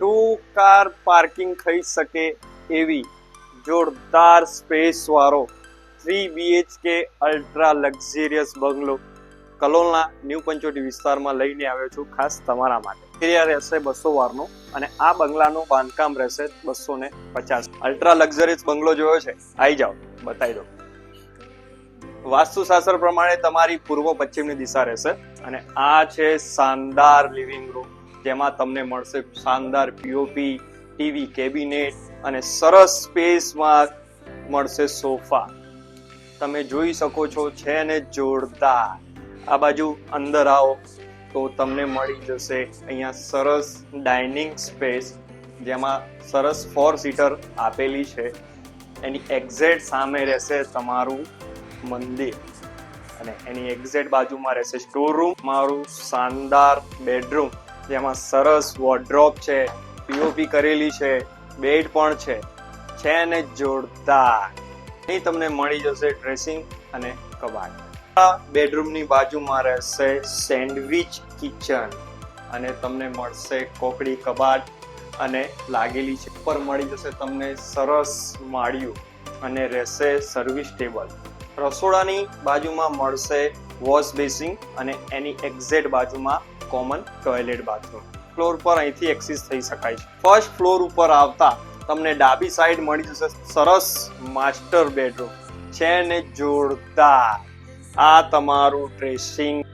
Two car parking થઈ શકે એવી જોરદાર સ્પેસ વાળો three BHK ultra luxurious bungalow કલોલના new Panchoti વિસ્તારમાં લઈને આવ્યો છું, ખાસ તમારા માટે. એરિયા રહેશે બસો વારનો અને આ બંગલાનું બાંધકામ રહેશે બસો ને પચાસ. અલ્ટ્રા લક્ઝરિયસ બંગલો જોયો છે? આવી જાઓ બતાવી દો. વાસ્તુશાસ્ત્ર પ્રમાણે તમારી પૂર્વ પશ્ચિમની દિશા રહેશે અને આ છે શાનદાર લિવિંગ રૂમ જેમાં તમને મળશે શાનદાર પીઓપી ટીવી કેબિનેટ અને સરસ સ્પેસમાં મળશે સોફા તમે જોઈ શકો છો છે ને જોરદાર. આ બાજુ અંદર આવો તો તમને મળી જશે અહીંયા સરસ ડાઇનિંગ સ્પેસ જેમાં સરસ ફોર સીટર આપેલી છે. એની એક્ઝેટ સામે રહેશે તમારું મંદિર. અને એની એક્ઝેટ બાજુમાં રહેશે સ્ટોર રૂમ મારું શાનદાર બેડરૂમ જેમાં સરસ વોર્ડ્રોપ છે પીઓપી કરેલી છે બેડ પણ છે. છે ને જોરદાર. અહીં તમને મળી જશે ડ્રેસિંગ અને કબાટ. આ બેડરૂમની બાજુમાં રહેશે સેન્ડવિચ કિચન અને તમને મળશે કોકડી કબાટ અને લાગેલી છે. ઉપર મળી જશે તમને સરસ માળિયું અને રહેશે સર્વિસ ટેબલ રસોડાની બાજુમાં મળશે વોશ બેસિંગ અને એની એક્ઝેટ બાજુમાં કોમન ટોયલેટ બાથરૂમ. ફ્લોર પર અહીંથી એક્સિસ થઈ શકાય છે. ફર્સ્ટ ફ્લોર ઉપર આવતા તમને ડાબી સાઈડ મળી જશે સરસ માસ્ટર બેડરૂમ. છે ને જોરદાર. આ તમારું ડ્રેસિંગ.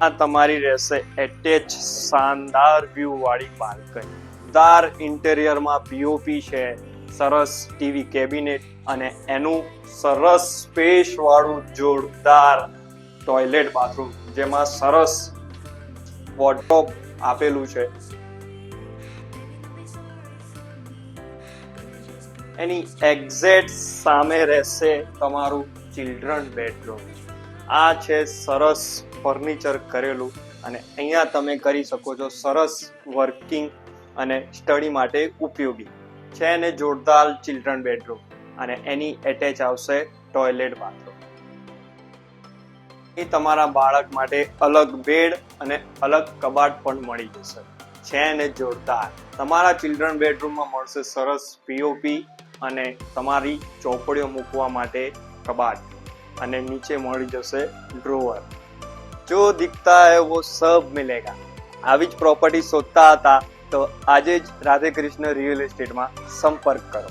આ તમારી રહેશે એટેચ શાનદાર વ્યૂ વાળી બાલ્કની. દાર ઇન્ટેરિયરમાં પીઓપી છે. સરસ ટીવી કેબિનેટ અને એનું સરસ સ્પેસ વાળું જોરદાર ટોયલેટ બાથરૂમ જેમાં સરસ વોટોપ આપેલું છે. એની એક્ઝેક્ટ સામે રહેશે તમારું ચિલ્ડ્રન બેડરૂમ આ છે સરસ ફર્નિચર કરેલું અને અહીંયા તમે કરી શકો છો સરસ વર્કિંગ અને સ્ટડી માટે ઉપયોગી. છે ને જોરદાર ચિલ્ડ્રન બેડરૂમ અને એની એટેચ આવશે ટોયલેટ બાથરૂમ એ તમારા બાળક માટે અલગ બેડ અને અલગ કબાટ પણ મળી જશે. છે ને જોરદાર. તમારા ચિલ્ડ્રન બેડરૂમમાં મળશે સરસ પીઓપી અને તમારી ચોપડીઓ મૂકવા માટે કબાટ અને નીચે મળી જશે ડ્રોવર જો દિખતા હે વો સબ મિલેગા. આવી જ પ્રોપર્ટી શોધતા હતા તો આજે જ રાધે કૃષ્ણ રિયલ એસ્ટેટમાં સંપર્ક કરો.